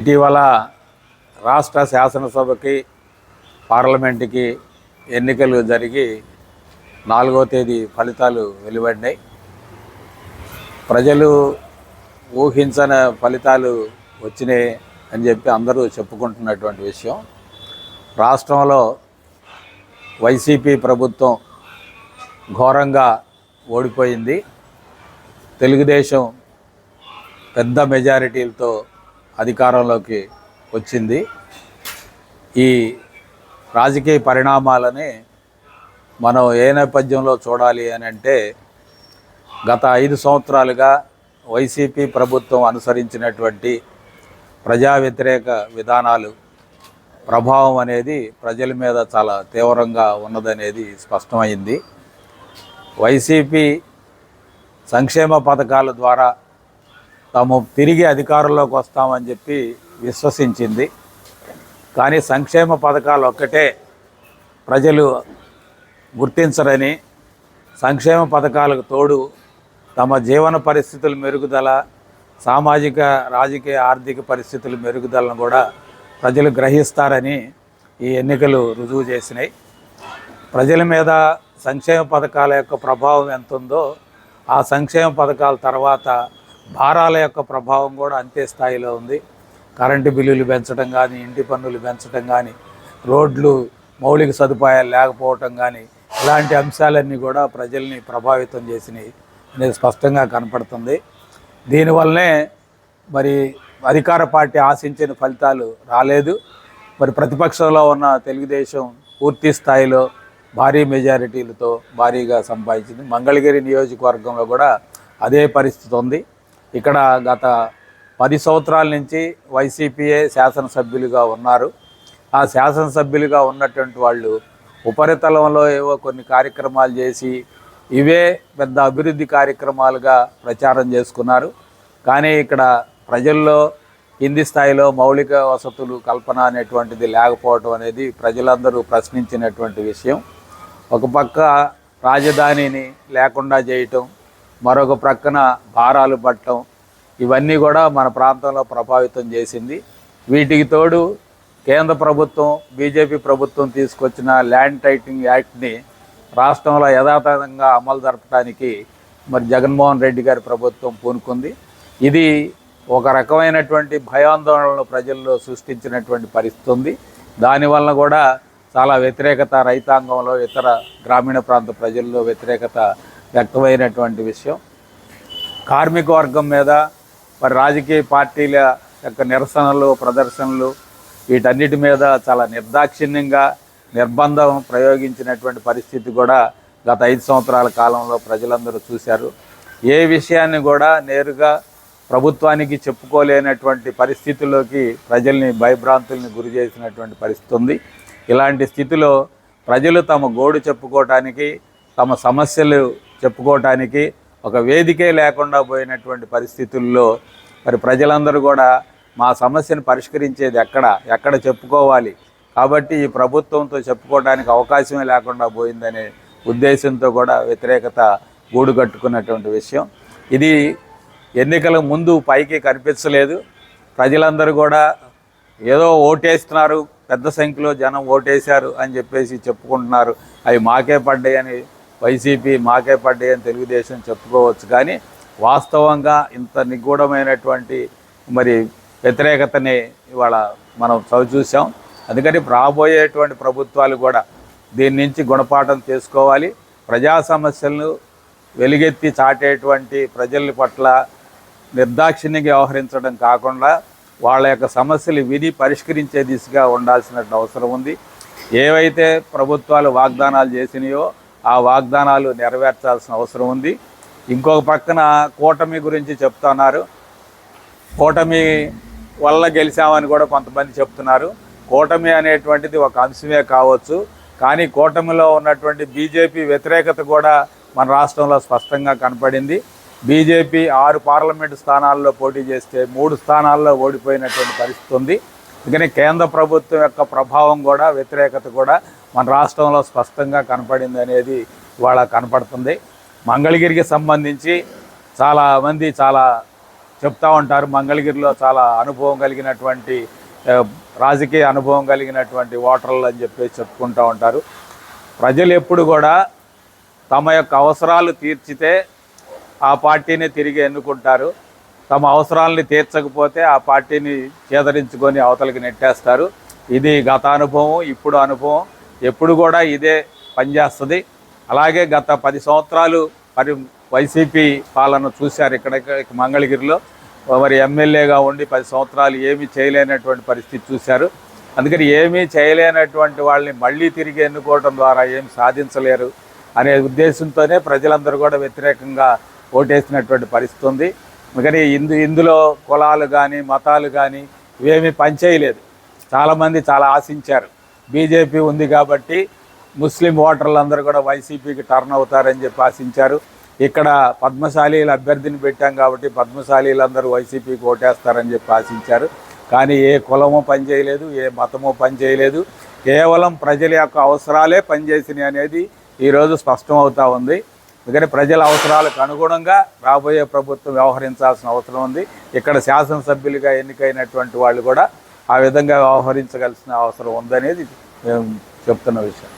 ఇటీవల రాష్ట్ర శాసనసభకి పార్లమెంటుకి ఎన్నికలు జరిగి నాలుగో తేదీ ఫలితాలు వెలువడినాయి ప్రజలు ఊహించని ఫలితాలు వచ్చినాయి అని చెప్పి అందరూ చెప్పుకుంటున్నటువంటి విషయం. రాష్ట్రంలో వైసీపీ ప్రభుత్వం ఘోరంగా ఓడిపోయింది. తెలుగుదేశం పెద్ద మెజారిటీలతో అధికారంలోకి వచ్చింది. ఈ రాజకీయ పరిణామాలని మనం ఏ నేపథ్యంలో చూడాలి అని అంటే గత ఐదు సంవత్సరాలుగా వైసీపీ ప్రభుత్వం అనుసరించినటువంటి ప్రజా వ్యతిరేక విధానాలు ప్రభావం అనేది ప్రజల మీద చాలా తీవ్రంగా ఉన్నదనేది స్పష్టమైంది. వైసీపీ సంక్షేమ పథకాల ద్వారా తాము తిరిగి అధికారంలోకి వస్తామని చెప్పి విశ్వసించింది. కానీ సంక్షేమ పథకాలు ఒక్కటే ప్రజలు గుర్తించరని సంక్షేమ పథకాలకు తోడు తమ జీవన పరిస్థితుల మెరుగుదల సామాజిక రాజకీయ ఆర్థిక పరిస్థితుల మెరుగుదలను కూడా ప్రజలు గ్రహిస్తారని ఈ ఎన్నికలు రుజువు చేసినాయి. ప్రజల మీద సంక్షేమ పథకాల యొక్క ప్రభావం ఎంత ఉందో ఆ సంక్షేమ పథకాల తర్వాత భారాల యొక్క ప్రభావం కూడా అంతే స్థాయిలో ఉంది. కరెంటు బిల్లులు పెంచడం కానీ ఇంటి పన్నులు పెంచడం కానీ రోడ్లు మౌలిక సదుపాయాలు లేకపోవటం కానీ ఇలాంటి అంశాలన్నీ కూడా ప్రజల్ని ప్రభావితం చేసినాయి అనేది స్పష్టంగా కనపడుతుంది. దీనివల్లనే మరి అధికార పార్టీ ఆశించిన ఫలితాలు రాలేదు. మరి ప్రతిపక్షంలో ఉన్న తెలుగుదేశం పూర్తి స్థాయిలో భారీ మెజారిటీలతో భారీగా సంపాదించింది. మంగళగిరి నియోజకవర్గంలో కూడా అదే పరిస్థితి ఉంది. ఇక్కడ గత పది సంవత్సరాల నుంచి వైసీపీఏ శాసనసభ్యులుగా ఉన్నారు. ఆ శాసనసభ్యులుగా ఉన్నటువంటి వాళ్ళు ఉపరితలంలో ఏవో కొన్ని కార్యక్రమాలు చేసి ఇవే పెద్ద అభివృద్ధి కార్యక్రమాలుగా ప్రచారం చేసుకున్నారు. కానీ ఇక్కడ ప్రజల్లో కింది స్థాయిలో మౌలిక వసతులు కల్పన అనేటువంటిది లేకపోవటం అనేది ప్రజలందరూ ప్రశ్నించినటువంటి విషయం. ఒక పక్క రాజధానిని లేకుండా చేయటం మరొక ప్రక్కన భారాలు పట్టడం ఇవన్నీ కూడా మన ప్రాంతంలో ప్రభావితం చేసింది. వీటికి తోడు కేంద్ర ప్రభుత్వం బీజేపీ ప్రభుత్వం తీసుకొచ్చిన ల్యాండ్ టైటింగ్ యాక్ట్ని రాష్ట్రంలో యథాతథంగా అమలు జరపడానికి మరి జగన్మోహన్ రెడ్డి గారి ప్రభుత్వం పూనుకుంది. ఇది ఒక రకమైనటువంటి భయాందోళనలు ప్రజల్లో సృష్టించినటువంటి పరిస్థితి ఉంది. దానివల్ల కూడా చాలా వ్యతిరేకత రైతాంగంలో ఇతర గ్రామీణ ప్రాంత ప్రజల్లో వ్యతిరేకత వ్యక్తమైనటువంటి విషయం. కార్మిక వర్గం మీద మరి రాజకీయ పార్టీల యొక్క నిరసనలు ప్రదర్శనలు వీటన్నిటి మీద చాలా నిర్దాక్షిణ్యంగా నిర్బంధం ప్రయోగించినటువంటి పరిస్థితి కూడా గత ఐదు సంవత్సరాల కాలంలో ప్రజలందరూ చూశారు. ఏ విషయాన్ని కూడా నేరుగా ప్రభుత్వానికి చెప్పుకోలేనటువంటి పరిస్థితుల్లోకి ప్రజల్ని భయభ్రాంతుల్ని గురి చేసినటువంటి పరిస్థితి ఉంది. ఇలాంటి స్థితిలో ప్రజలు తమ గోడు చెప్పుకోవటానికి తమ సమస్యలు చెప్పుకోవటానికి ఒక వేదికే లేకుండా పోయినటువంటి పరిస్థితుల్లో మరి ప్రజలందరూ కూడా మా సమస్యను పరిష్కరించేది ఎక్కడ? ఎక్కడ చెప్పుకోవాలి? కాబట్టి ఈ ప్రభుత్వంతో చెప్పుకోవడానికి అవకాశమే లేకుండా పోయిందనే ఉద్దేశంతో కూడా వ్యతిరేకత గూడు కట్టుకున్నటువంటి విషయం. ఇది ఎన్నికల ముందు పైకి కనిపించలేదు. ప్రజలందరూ కూడా ఏదో ఓటేస్తున్నారు పెద్ద సంఖ్యలో జనం ఓటేశారు అని చెప్పేసి చెప్పుకుంటున్నారు. అవి మాకే పడ్డాయని వైసీపీ మాకే పడ్డాయని తెలుగుదేశం చెప్పుకోవచ్చు. కానీ వాస్తవంగా ఇంత నిగూఢమైనటువంటి మరి వ్యతిరేకతని ఇవాళ మనం చవి చూసాం అందుకని రాబోయేటువంటి ప్రభుత్వాలు కూడా దీని నుంచి గుణపాఠం చేసుకోవాలి. ప్రజా సమస్యలను వెలుగెత్తి చాటేటువంటి ప్రజల పట్ల నిర్దాక్షిణ్యంగా వ్యవహరించడం కాకుండా వాళ్ళ యొక్క సమస్యలు విని పరిష్కరించే దిశగా ఉండాల్సిన అవసరం ఉంది. ఏవైతే ప్రభుత్వాలు వాగ్దానాలు చేసినాయో ఆ వాగ్దానాలు నెరవేర్చాల్సిన అవసరం ఉంది. ఇంకొక పక్కన కూటమి గురించి చెప్తున్నారు. కూటమి వల్ల గెలిచామని కూడా కొంతమంది చెప్తున్నారు. కూటమి అనేటువంటిది ఒక అంశమే కావచ్చు. కానీ కూటమిలో ఉన్నటువంటి బీజేపీ వ్యతిరేకత కూడా మన రాష్ట్రంలో స్పష్టంగా కనపడింది. బీజేపీ ఆరు పార్లమెంటు స్థానాల్లో పోటీ చేస్తే మూడు స్థానాల్లో ఓడిపోయినటువంటి పరిస్థితి ఉంది. అందుకని కేంద్ర ప్రభుత్వం యొక్క ప్రభావం కూడా వ్యతిరేకత కూడా మన రాష్ట్రంలో స్పష్టంగా కనపడింది అనేది ఇవాళ కనపడుతుంది. మంగళగిరికి సంబంధించి చాలామంది చాలా చెప్తూ ఉంటారు. మంగళగిరిలో చాలా అనుభవం కలిగినటువంటి రాజకీయ అనుభవం కలిగినటువంటి ఓటర్లు అని చెప్పేసి చెప్పుకుంటూ ఉంటారు. ప్రజలు ఎప్పుడు కూడా తమ యొక్క అవసరాలు తీర్చితే ఆ పార్టీని తిరిగి ఎన్నుకుంటారు. తమ అవసరాలని తీర్చకపోతే ఆ పార్టీని చేదరించుకొని అవతలకి నెట్టేస్తారు. ఇది గత అనుభవం ఇప్పుడు అనుభవం. ఎప్పుడు కూడా ఇదే పనిచేస్తుంది. అలాగే గత పది సంవత్సరాలు మరి వైసీపీ పాలన చూశారు ఇక్కడ మంగళగిరిలో. మరి ఎమ్మెల్యేగా ఉండి పది సంవత్సరాలు ఏమీ చేయలేనటువంటి పరిస్థితి చూశారు. అందుకని ఏమీ చేయలేనటువంటి వాళ్ళని మళ్ళీ తిరిగి ఎన్నుకోవడం ద్వారా ఏం సాధించలేరు అనే ఉద్దేశంతోనే ప్రజలందరూ కూడా వ్యతిరేకంగా ఓటేసినటువంటి పరిస్థితి ఉంది. అందుకని ఇందు ఇందులో కులాలు కానీ మతాలు కానీ ఇవేమీ పనిచేయలేదు. చాలామంది చాలా ఆశించారు. బీజేపీ ఉంది కాబట్టి ముస్లిం ఓటర్లందరూ కూడా వైసీపీకి టర్న్ అవుతారని చెప్పి ఆశించారు. ఇక్కడ పద్మశాలీల అభ్యర్థిని పెట్టాం కాబట్టి పద్మశాలీలందరూ వైసీపీకి ఓటేస్తారని చెప్పి ఆశించారు. కానీ ఏ కులము పనిచేయలేదు ఏ మతము పనిచేయలేదు. కేవలం ప్రజల యొక్క అవసరాలే పనిచేసినాయి అనేది ఈరోజు స్పష్టం అవుతా ఉంది. అందుకని ప్రజల అవసరాలకు అనుగుణంగా రాబోయే ప్రభుత్వం వ్యవహరించాల్సిన అవసరం ఉంది. ఇక్కడ శాసనసభ్యులుగా ఎన్నికైనటువంటి వాళ్ళు కూడా ఆ విధంగా వ్యవహరించగలసిన అవసరం ఉందనేది మేము చెప్తున్న విషయం.